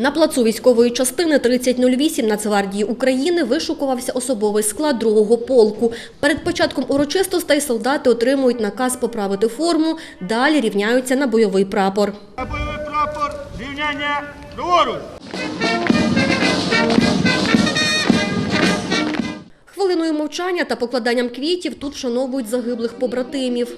На плацу військової частини 3008 Нацгвардії України вишукувався особовий склад другого полку. Перед початком урочистостей солдати отримують наказ поправити форму, далі рівняються на бойовий прапор. На бойовий прапор, рівняння праворуч. Хвилиною мовчання та покладанням квітів тут вшановують загиблих побратимів.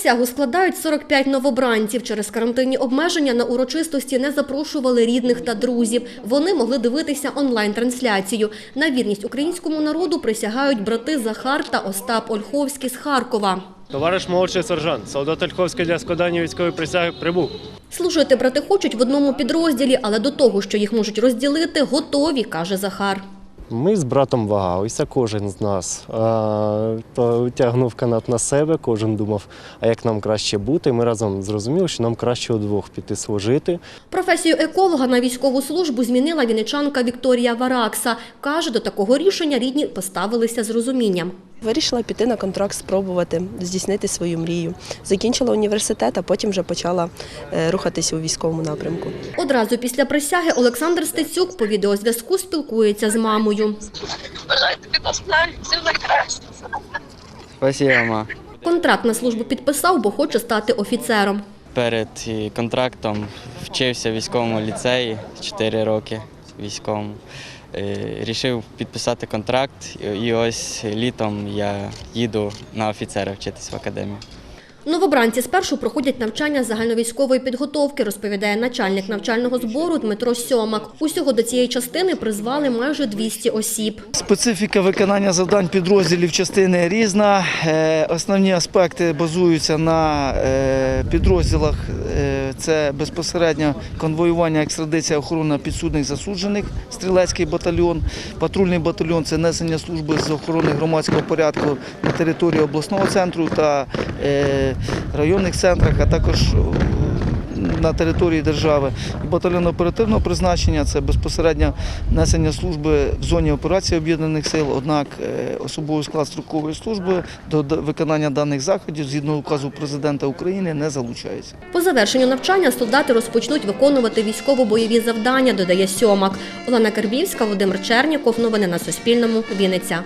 Присягу складають 45 новобранців. Через карантинні обмеження на урочистості не запрошували рідних та друзів. Вони могли дивитися онлайн-трансляцію. На вірність українському народу присягають брати Захар та Остап Ольховський з Харкова. Товариш молодший сержант, солдат Ольховський для складання військової присяги прибув. Служити брати хочуть в одному підрозділі, але до того, що їх можуть розділити, готові, каже Захар. Ми з братом вагалися, кожен з нас тягнув канат на себе, кожен думав, а як нам краще бути. Ми разом зрозуміли, що нам краще удвох піти служити. Професію еколога на військову службу змінила віничанка Вікторія Варакса. Каже, до такого рішення рідні поставилися з розумінням. Вирішила піти на контракт, спробувати здійснити свою мрію. Закінчила університет, а потім вже почала е, рухатися у військовому напрямку. Одразу після присяги Олександр Стецюк по відеозв'язку спілкується з мамою. Бажаю тобі. Спасибо. Контракт на службу підписав, бо хоче стати офіцером. Перед е, контрактом вчився в військовому ліцеї 4 роки військовому. Е, Рішив підписати контракт, і ось літом я їду на офіцера вчитись в академію. Новобранці спершу проходять навчання загальновійськової підготовки, розповідає начальник навчального збору Дмитро Сьомак. Усього до цієї частини призвали майже 200 осіб. Специфіка виконання завдань підрозділів частини різна. Е, Основні аспекти базуються на е, підрозділах. Е, Це безпосередньо конвоювання, екстрадиція, охорона підсудних засуджених, стрілецький батальйон, патрульний батальйон це несення служби з охорони громадського порядку на території обласного центру та районних центрах, а також е, на території держави. Батальйон оперативного призначення це безпосередньо несення служби в зоні операції об'єднаних сил. Однак е, особовий склад строкової служби до виконання даних заходів згідно указу президента України не залучається. По завершенню навчання солдати розпочнуть виконувати військово-бойові завдання, додає Сьомак. Олена Карбівська, Володимир Черніков. Новини на Суспільному. Вінниця.